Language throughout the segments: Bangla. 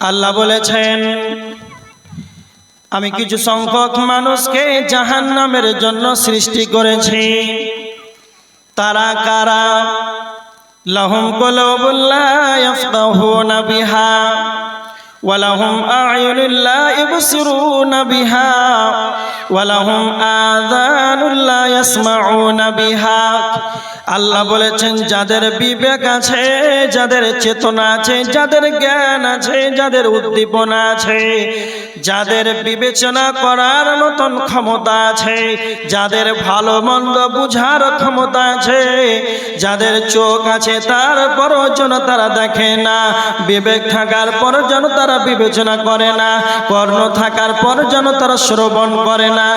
আল্লাহ বলেছেন, আমি কিছু সংখ্যক মানুষকে জাহান নামের জন্য সৃষ্টি করেছি। তারা কারা? লাহম কলবুল্লাহনা বিহা ওয়ালাহম আয়ুল্লাহ ইবসুরুনা বিহা ওয়ালাহম আদা আল্লাহ বলেছেন যাদের বিবেক আছে যাদের চেতনা আছে যাদের জ্ঞান আছে যাদের উদ্দীপনা আছে যাদের বিবেচনা করার মতন ক্ষমতা আছে, যাদের ভালো মন্দ বুঝার ক্ষমতা আছে, যাদের চোখ আছে তারপরও যেন তারা দেখে না, বিবেক থাকার পর যেন তারা বিবেচনা করে না, কর্ণ থাকার পর যেন তারা শ্রবণ করে না।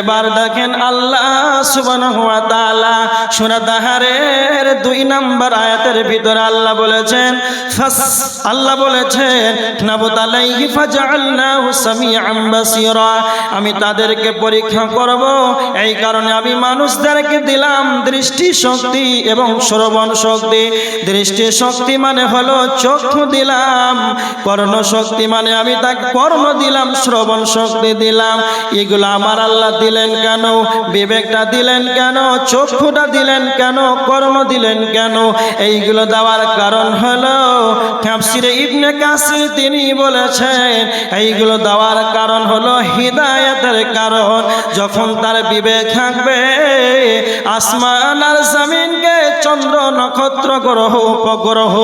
এবার দেখেন আল্লাহ সুবহানাহু ওয়া তাআলা সূরা দাহারের দুই নাম্বার আয়াতের ভিতরে আল্লাহ বলেছেন আল্লাহ বলেছেন নাবতালাইহি ফাজআলনাহু আমি তাদেরকে পরীক্ষা করব। এই কারণে আমি মানুষদেরকে দিলাম দৃষ্টি শক্তি এবং শ্রবণ শক্তি। দৃষ্টি শক্তি মানে হলো চক্ষু দিলাম, কর্ণ শক্তি মানে আমি তাকে কর্ম দিলাম, শ্রবণ শক্তি দিলাম। এগুলো আমার আল্লাহ দিলেন কেন? বিবেকটা দিলেন কেন? চক্ষুটা দিলেন কেন? কর্ম দিলেন কেন? এইগুলো দেওয়ার কারণ হলো ইবনে কাসির তিনি বলেছেন, এইগুলো দেওয়ার কারণ হলো হৃদায়তের কারণ, যখন তার বিবেক থাকবে, আসমান আর জমিনকে চন্দ্র, নক্ষত্র, গ্রহ, উপগ্রহ,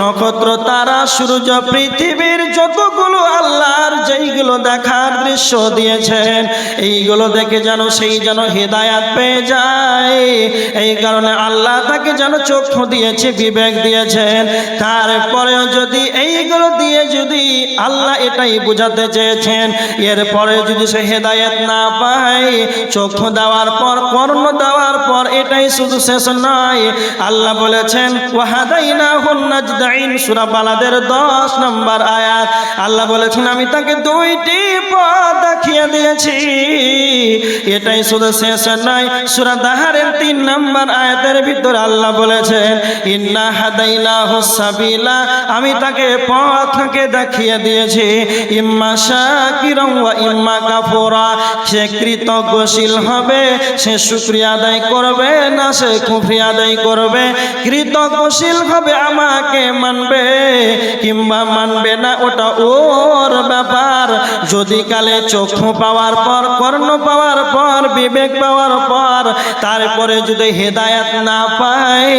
নক্ষত্র, তারা, সূর্য, পৃথিবীর যতগুলো আল্লাহর যেইগুলো দেখার দৃশ্য দিয়েছেন, এইগুলো দেখে যেন সেই যেন হৃদায়াত পেয়ে যায়। এই কারণে আল্লাহ তাকে যেন চক্ষু দিয়েছে, বিবেক দিয়েছেন। তারপরেও যদি এইগুলো দিয়ে যদি আল্লাহ এটাই বোঝাতে চেয়েছেন এরপরে যদি সে হেদায়ত না পায় চক্ষু দেওয়ার পর কর্ম দেওয়ার পর এটাই শুধু শেষ নয়। আল্লাহ বলেছেন ওয়াহাদাইনা হুন্নাজদাইন সূরা বালাদের 10 নম্বর আয়াত। আল্লাহ বলেছেন, আমি তাকে দুইটি পথ দেখিয়ে দিয়েছি। এটাই শুধু শেষ নয়, সূরা দাহারের 3 নম্বর আয়াতের ভিতর আল্লাহ বলেছেন, ইন্না হাদাইনাহু সাবিলা আমি তাকে পথকে দেখিয়ে দিয়েছি। ইম্মা শাকিরান ওয়া ইম্মা কাফুরা, সে কৃতজ্ঞশীল হবে, সে শুকরিয়া আদায় করবে না, সে কুফরি আদায় করবে। কৃতজ্ঞশীল হবে আমাকে মানবে কিংবা মানবে না, ওটা ওর ব্যাপার। যদি কালে চক্ষু পাওয়ার পর, কর্ণ পাওয়ার পর, বিবেক পাওয়ার পর, তারপরে যদি হেদায়াত না পায়,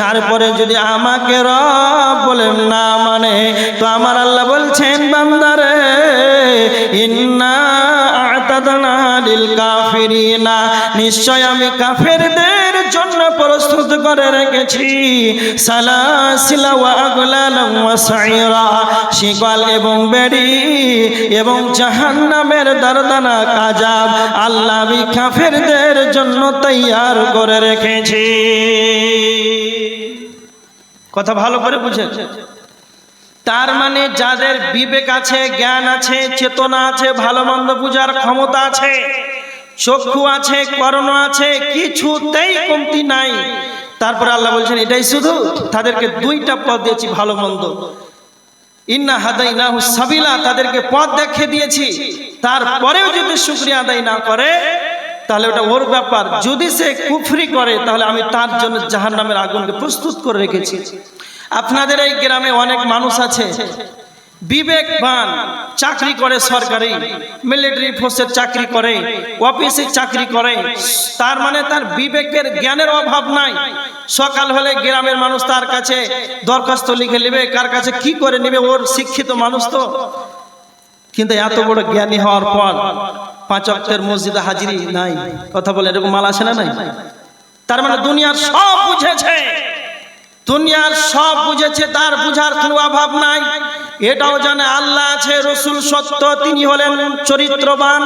তারপরে যদি আমাকে রব বলে না মানে তো আমার আল্লাহ বলছেন, বান্দারে, ইন্না আতাদনা লিল কাফিরিনা। নিশ্চয় আমি কাফেরদের জন্য প্রস্তুত করে রেখেছি। শিকল এবং বেড়ি এবং জাহান্নামের দরদানা কাজাব আল্লাহ আমি কাফেরদের জন্য তৈয়ার করে রেখেছি। কথা ভালো করে বুঝেন তার মানে যাদের বিবেক আছে, জ্ঞান আছে, চেতনা আছে, ভালো মন্দ বুঝার ক্ষমতা আছে চক্ষু আছে, কর্ণ আছে, কিছুতেই কমতি নাই। তারপরে আল্লাহ বলছেন, এটাই শুধু তাদেরকে দুইটা পদ দিয়েছি, ভালো, মন্দ। ইন্না হাদাই না সাবিলা, তাদেরকে পথ দেখে দিয়েছি। তারপরেও যদি শুক্রিয়া আদায় না করে, তাহলে ওটা ওর ব্যাপার। যদি সে কুফরি করে, তাহলে আমি তার জন্য জাহান নামের আগুনকে প্রস্তুত করে রেখেছি। আপনাদের এই গ্রামে অনেক মানুষ আছে বিবেকবান, চাকরি করে সরকারি মিলিটারি ফোর্সের চাকরি করে অফিসে চাকরি করে, তার মানে তার বিবেকের জ্ঞানের অভাব নাই। সকাল হলে গ্রামের মানুষ তার কাছে দরখাস্ত লিখে নেবে, কার কাছে কি করে নেবে, ওর শিক্ষিত মানুষ তো। কিন্তু এত বড় জ্ঞানী হওয়ার পর পাঁচ অক্টের মসজিদে হাজিরি নাই। কথা বলে এরকম মাল আসে না নাই? তার মানে দুনিয়ার সব বুঝেছে। দুনিয়ার সব বুঝেছে, তার বুঝার কোনো অভাব নাই। এটাও জানে আল্লাহ আছে, রসুল সত্য, তিনি হলেন চরিত্রবান।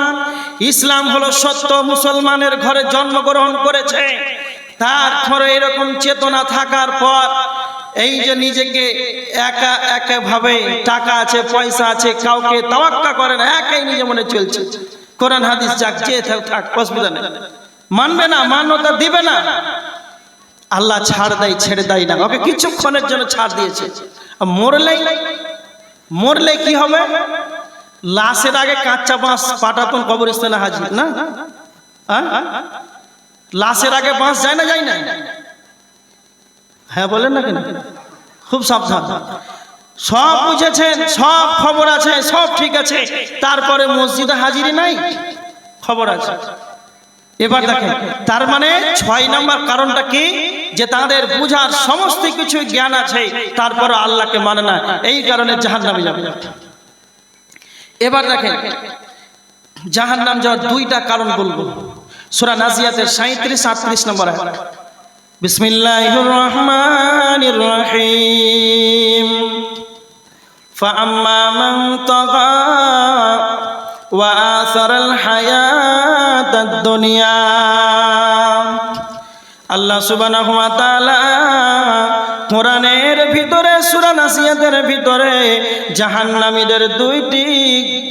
ইসলাম হলো সত্য, মুসলমানের ঘরে জন্মগ্রহণ করেছে। তারপরে এরকম চেতনা থাকার পর, এই যে নিজেকে একা একা ভাবে টাকা আছে, পয়সা আছে, কাউকে তাওয়াক্কা করে না, একাই নিজে মনে চলছে। কোরআন হাদিস যাক, যে থাক, অসুবিধা নেই। মানবে না, মান্যতা দিবে না। আল্লাহ ছাড় দেয়, ছেড়ে দেয় না। ওকে কিছুক্ষণের জন্য ছাড় দিয়েছে। আর মরলেই মরলে কি হবে? লাশের আগে কাঁচা বাঁশ পাটাতন কবরস্থানে হাজির, না? হ্যাঁ? লাশের আগে বাঁশ যায় না যায় না? হ্যাঁ বলেন না কেন? খুব সাবধান। সব বুঝেছেন, সব খবর আছে, সব ঠিক আছে। তারপরে মসজিদে হাজিরি নাই? খবর আছে। এবার দেখেন তার মানে ছয় নম্বর কারণটা কি যে তাদের বুঝার সমস্ত কিছু জ্ঞান আছে তারপরে আল্লাহকে মানে না এই কারণে জাহান নামে যাবে এবার দেখেন জাহান নাম যাওয়ার দুইটা কারণ বলবো সুরা নাজিয়াতের সাঁত্রিশ আটত্রিশ নম্বর আয়াত। বিসমিল্লাহির রহমানির রহিম فأما من طغى وآثر الحياة দুনিয়া। আল্লাহ সুবাহ কোরআনের ভিতরে, সূরা নাসিয়াতের ভিতরে জাহান্নামীদের দুইটি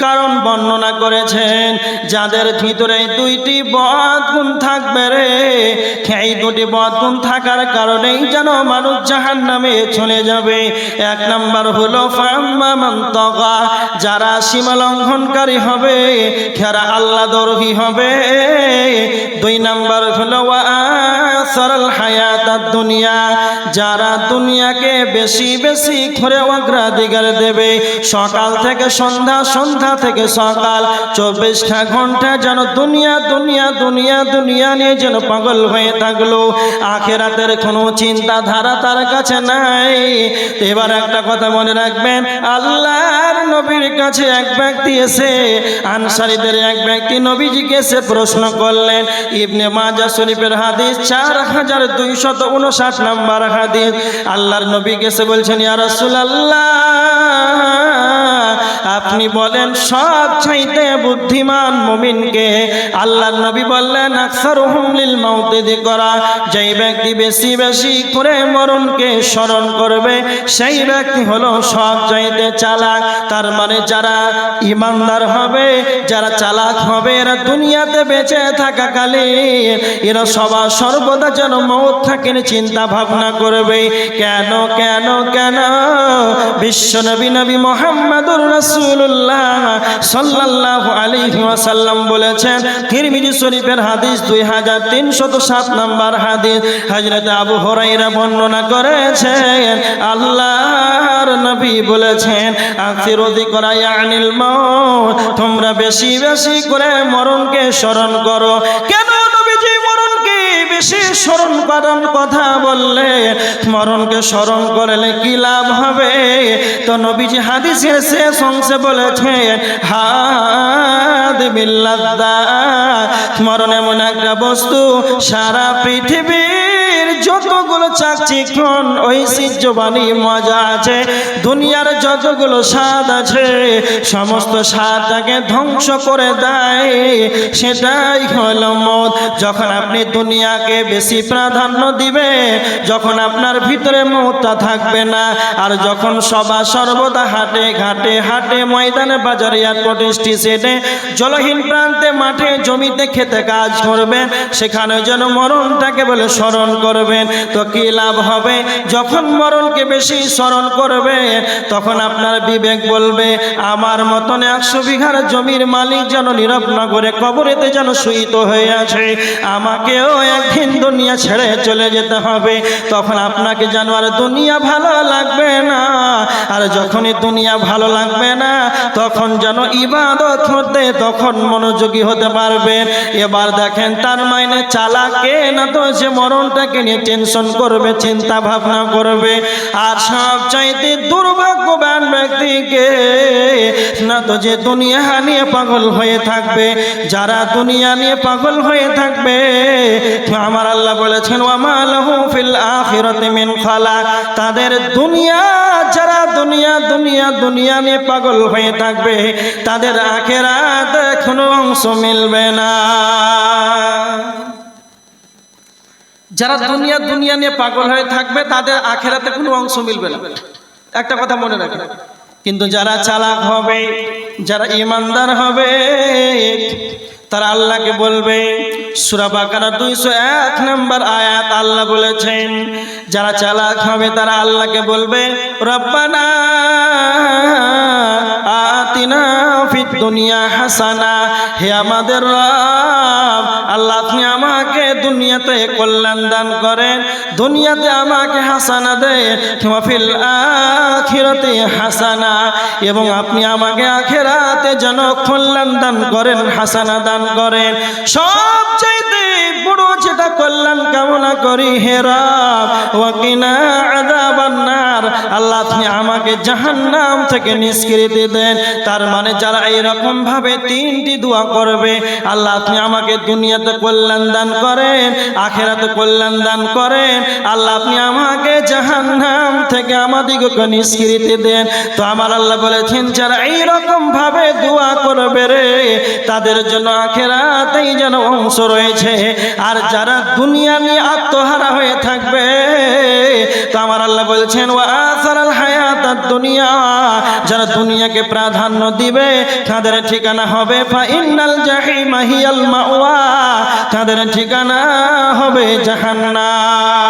কারণ বর্ণনা করেছেন। যাদের ভিতরে দুইটি বদ গুণ থাকবে রে এই দুটি বদ গুণ থাকার কারণেই যেন মানুষ জাহান্নামে চলে যাবে। এক নাম্বার হলো, ফাম্মা যারা সীমা লঙ্ঘনকারী হবে খেরা আল্লাহ দরহি হবে। দুই নাম্বার হলো, ওয়া সরল হায়াত দুনিয়া, যারা দুনিয়াকে বেশি বেশি করে অগ্রাধিকার দেবে, সকাল থেকে সন্ধ্যা সন্ধ্যা থেকে সকাল, চব্বিশটা ঘণ্টা যেন দুনিয়া দুনিয়া দুনিয়া দুনিয়া নিয়ে যেন পাগল হয়ে থাকল। আখেরাতের কোনো চিন্তাধারা তার কাছে নাই। এবার একটা কথা মনে রাখবেন, আল্লাহর নবীর কাছে এক ব্যক্তি এসে, আনসারীদের এক ব্যক্তি নবীজিকে এসে প্রশ্ন করলেন, ইবনে মাজা শরীফের হাদিস চার হাজার দুইশত উনষাট নাম্বার হাদিস। আল্লাহর নবী গেছে বলছেন ইয়ারসুল রাসূলুল্লাহ। আপনি বলেন, সব চাইতে বুদ্ধিমান মুমিনকে আল্লাহ নবী বললেন আকসার হুমলিল মাউতে করা যেই ব্যক্তি বেশি বেশি করে মরণকে স্মরণ করবে, সেই ব্যক্তি হলো সব চাইতে চালাক। তার মানে যারা ইমানদার হবে, যারা চালাক হবে, এরা দুনিয়াতে বেঁচে থাকাকালীন এরা সবার সর্বদা যেন মৌত থাকেন চিন্তা ভাবনা করবে। কেন কেন কেন? বিশ্ব নবী নবী মোহাম্মদুর রাসূলুল্লাহ সাল্লাল্লাহু আলাইহি ওয়াসাল্লাম বলেছেন, তিরমিজি শরীফের হাদিস 2307 নম্বর হাদিস। হযরত আবু হুরায়রা বর্ণনা করেছেন, আল্লাহর নবী বলেছেন আখির ইয়ানিল মাউত তোমরা বেশি বেশি করে মরণকে স্মরণ করো। কেন বেশি স্মরণ করার কথা বললে মরণকে স্মরণ করলে কি লাভ হবে? তো নবীজি হাদিসের শেষ অংশে বলেছে, হাদ বিল্লাদা মরণ এমন একটা বস্তু সারা পৃথিবীর যতগুলো চাকচিক্ষণ ঐতিহ্যবাণী মজা আছে, দুনিয়ার যতগুলো স্বাদ আছে, সমস্ত স্বাদটাকে ধ্বংস করে দেয়। সেটাই হল মত যখন আপনি দুনিয়াকে বেশি প্রাধান্য দিবে, যখন আপনার ভিতরে মতটা থাকবে না, আর যখন সবা সর্বদা হাটে ঘাটে, হাটে, ময়দানে, বাজারে এয়ারপোর্ট স্টেশনে জলহীন প্রান্তে, মাঠে, জমিতে খেতে কাজ করবে, সেখানে যেন মরণটাকে বলে স্মরণ করবেন, তো কি লাভ হবে? যখন মরণকে বেশি স্মরণ করবে, তখন আপনার বিবেক বলবে, আমার মতন একশো বিঘার জমির মালিক যেন নীরব নগরে কবরেতে যেন শুইত হয়ে আছে। আমাকেও একদিন দুনিয়া ছেড়ে চলে যেতে হবে। তখন আপনাকে যেন আর দুনিয়া ভালো লাগবে না। আর যখনই দুনিয়া ভালো লাগবে না, তখন যেন ইবাদত হতে, তখন মনোযোগী হতে পারবেন। এবার দেখেন, তার মাইনে চালাকে না তো সে মরণটাকে নিয়ে টেনশন করবে, চিন্তা ভাবনা করবে, আর সব চাইতে দুর্ভাগ্যবান ব্যক্তিকে না তো যে দুনিয়া নিয়ে পাগল হয়ে থাকবে, যারা দুনিয়া নিয়ে পাগল হয়ে থাকবে আমার আল্লাহ বলেছেন তাদের দুনিয়া, যারা দুনিয়া দুনিয়া দুনিয়া নিয়ে পাগল হয়ে থাকবে, তাদের আখেরাত কোনো অংশ মিলবে না। যারা দুনিয়া দুনিয়া নিয়ে পাগল হয়ে থাকবে, তাদের আখেরাতে কোনো অংশ মিলবে না। একটা কথা মনে রাখে। কিন্তু যারা চালাক হবে, যারা ইমানদার হবে, তারা আল্লাহকে বলবে, সুরা বাকারা দুইশো এক নম্বর আয়াত আল্লাহ বলেছেন, যারা চালাক হবে, তারা আল্লাহকে বলবে, রব্বানা আমাকে দুনিয়াতে কল্যাণ দান করেন, দুনিয়াতে আমাকে হাসানা দেন ফিল আখিরাতে হাসানা। এবং আপনি আমাকে আখেরাতে যেন কল্যাণ দান করেন, হাসানা দান করেন। সবচাইতে যেটা কল্যাণ কামনা করি হে ওয়াকিনা আযাবান্নার। আল্লাহ আপনি আমাকে জাহান্নাম থেকে নিষ্কৃতি দেন। তার মানে যারা এইরকম ভাবে তিনটি দোয়া করবে, আল্লাহ আপনি আমাকে দুনিয়াতে কল্যাণ দান করেন, আখেরাতে কল্যাণ দান করেন। আল্লাহ আপনি আমাকে জাহান্নাম থেকে আমাদিগকে নিষ্কৃতি দেন। তো আমার আল্লাহ বলেছেন, যারা এইরকম ভাবে দোয়া করবে রে, তাদের জন্য আখেরাতেই যেন অংশ রয়েছে। আর যারা দুনিয়া নিয়ে আত্মহারা হয়ে থাকবে, তো আমার আল্লাহ বলছেন ও আসারাল হায়াত দুনিয়া যারা দুনিয়াকে প্রাধান্য দিবে, তাদের ঠিকানা হবে ফাইনাল জাহিমাহিয়াল জাহিমা হিয়াল মাওয়া তাদের ঠিকানা হবে জাহান্নাম।